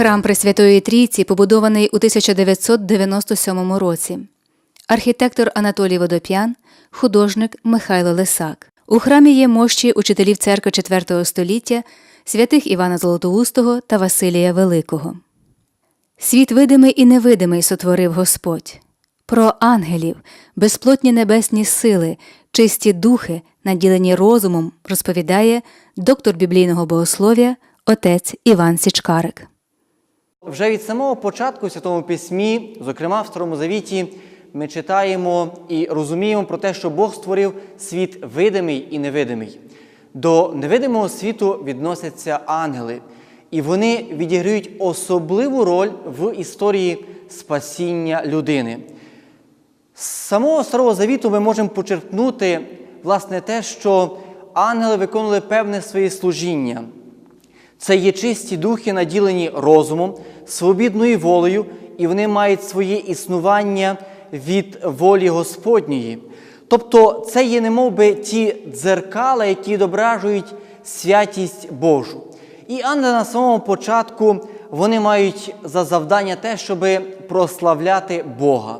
Храм Пресвятої Трійці побудований у 1997 році. Архітектор Анатолій Водоп'ян, художник Михайло Лисак. У храмі є мощі учителів церкви IV століття святих Івана Золотоустого та Василія Великого. Світ видимий і невидимий сотворив Господь. Про ангелів, безплотні небесні сили, чисті духи, наділені розумом, розповідає доктор біблійного богослов'я отець Іван Січкарик. Вже від самого початку Святому Письмі, зокрема в Старому Завіті, ми читаємо і розуміємо про те, що Бог створив світ видимий і невидимий. До невидимого світу відносяться ангели, і вони відіграють особливу роль в історії спасіння людини. З самого Старого Завіту ми можемо почерпнути власне те, що ангели виконували певне своє служіння. Це є чисті духи, наділені розумом, свобідною волею, і вони мають своє існування від волі Господньої. Тобто це є немов би ті дзеркала, які відображують святість Божу. І ангели на самому початку вони мають за завдання те, щоб прославляти Бога.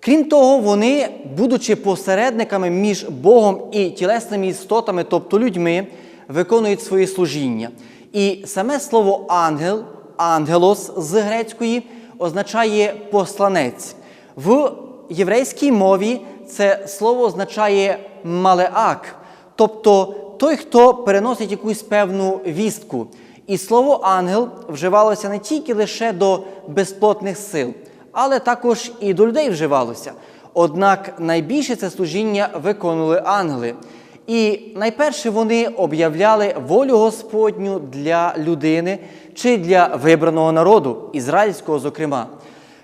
Крім того, вони, будучи посередниками між Богом і тілесними істотами, тобто людьми, виконують своє служіння. І саме слово ангел, ангелос з грецької, означає посланець. В єврейській мові це слово означає малеак, тобто той, хто переносить якусь певну вістку. І слово ангел вживалося не тільки лише до безплотних сил, але також і до людей вживалося. Однак найбільше це служіння виконували ангели. І найперше вони об'являли волю Господню для людини чи для вибраного народу, ізраїльського, зокрема.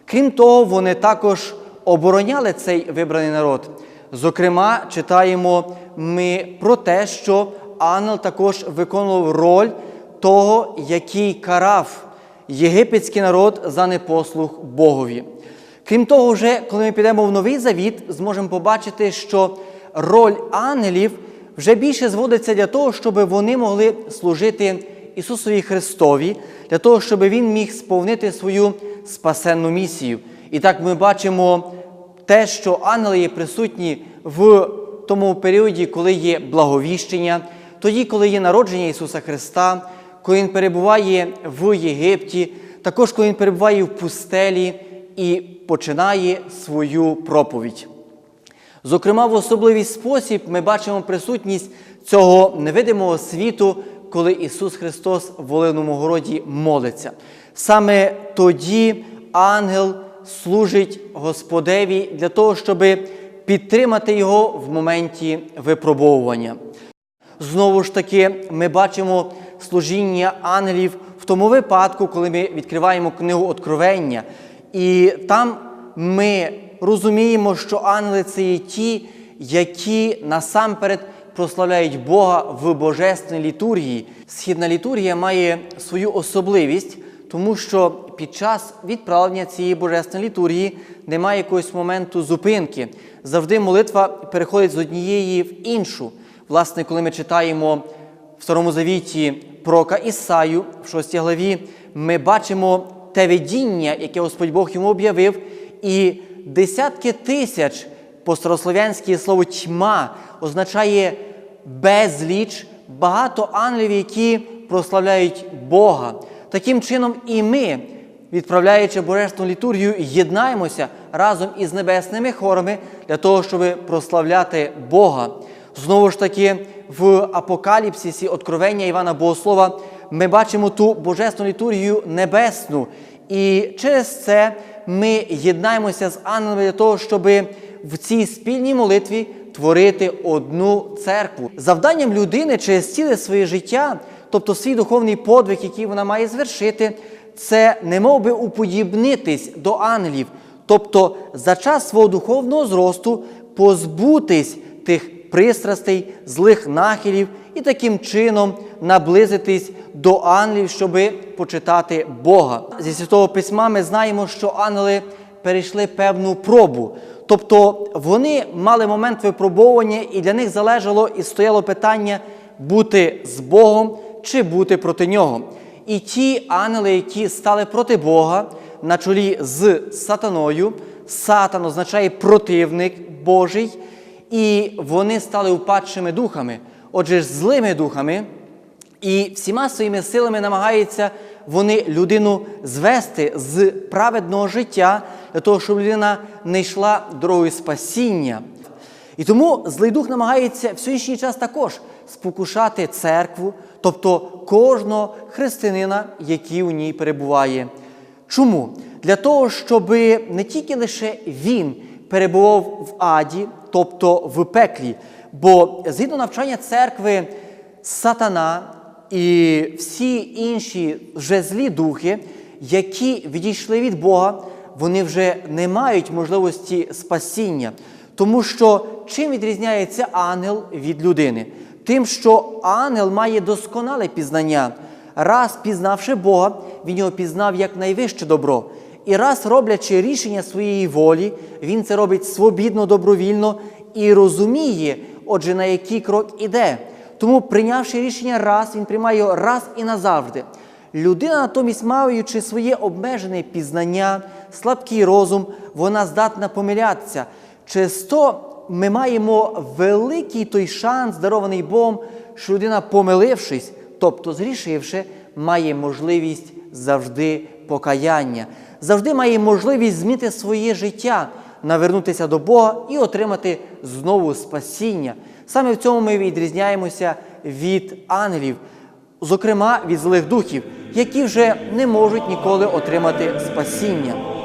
Крім того, вони також обороняли цей вибраний народ. Зокрема, читаємо ми про те, що ангел також виконував роль того, який карав єгипетський народ за непослух Богові. Крім того, вже коли ми підемо в новий завіт, зможемо побачити, що роль ангелів вже більше зводиться для того, щоб вони могли служити Ісусові Христові, для того, щоб Він міг сповнити свою спасенну місію. І так ми бачимо те, що ангели є присутні в тому періоді, коли є благовіщення, тоді, коли є народження Ісуса Христа, коли Він перебуває в Єгипті, також коли Він перебуває в пустелі і починає свою проповідь. Зокрема, в особливий спосіб ми бачимо присутність цього невидимого світу, коли Ісус Христос в Оливному городі молиться. Саме тоді ангел служить Господеві для того, щоб підтримати його в моменті випробовування. Знову ж таки, ми бачимо служіння ангелів в тому випадку, коли ми відкриваємо книгу Откровення, і там ми розуміємо, що ангели це є ті, які насамперед прославляють Бога в божественній літургії. Східна літургія має свою особливість, тому що під час відправлення цієї божественної літургії немає якогось моменту зупинки. Завжди молитва переходить з однієї в іншу. Власне, коли ми читаємо в Старому Завіті пророка Ісаю в 6 главі, ми бачимо те видіння, яке Господь Бог йому об'явив, і десятки тисяч по-старослов'янськи слово тьма означає безліч, багато ангелів, які прославляють Бога. Таким чином, і ми, відправляючи Божественну літургію, єднаємося разом із небесними хорами для того, щоб прославляти Бога. Знову ж таки, в Апокаліпсисі Откровення Івана Богослова ми бачимо ту божественну літургію небесну. І через це ми єднаємося з ангелами для того, щоб в цій спільній молитві творити одну церкву. Завданням людини через ціле своє життя, тобто свій духовний подвиг, який вона має звершити, це не мов би уподібнитись до ангелів, тобто за час свого духовного зросту позбутись тих пристрастей, злих нахилів і таким чином наблизитись до ангелів, щоб почитати Бога. Зі Святого Письма ми знаємо, що ангели перейшли певну пробу. Тобто вони мали момент випробовування, і для них залежало і стояло питання бути з Богом чи бути проти нього. і ті ангели, які стали проти Бога на чолі з сатаною. Сатан означає противник Божий, і вони стали упадшими духами, отже, злими духами. І всіма своїми силами намагаються вони людину звести з праведного життя для того, щоб людина не йшла дорогою спасіння. І тому злий дух намагається в сьогоднішній час також спокушати церкву, тобто кожного християнина, який у ній перебуває. Чому? Для того, щоб не тільки лише він перебував в аді, тобто в пеклі, бо згідно навчання церкви, сатана і всі інші вже злі духи, які відійшли від Бога, вони вже не мають можливості спасіння. Тому що чим відрізняється ангел від людини? Тим, що ангел має досконале пізнання. Раз пізнавши Бога, він його пізнав як найвище добро. І раз роблячи рішення своєї волі, він це робить свобідно, добровільно і розуміє, отже, на який крок іде. Тому, прийнявши рішення раз, він приймає його раз і назавжди. Людина, натомість, маючи своє обмежене пізнання, слабкий розум, вона здатна помилятися. Через то ми маємо великий той шанс, дарований Богом, що людина, помилившись, тобто зрішивши, має можливість завжди покаяння, завжди має можливість змінити своє життя, навернутися до Бога і отримати знову спасіння. Саме в цьому ми відрізняємося від ангелів, зокрема від злих духів, які вже не можуть ніколи отримати спасіння.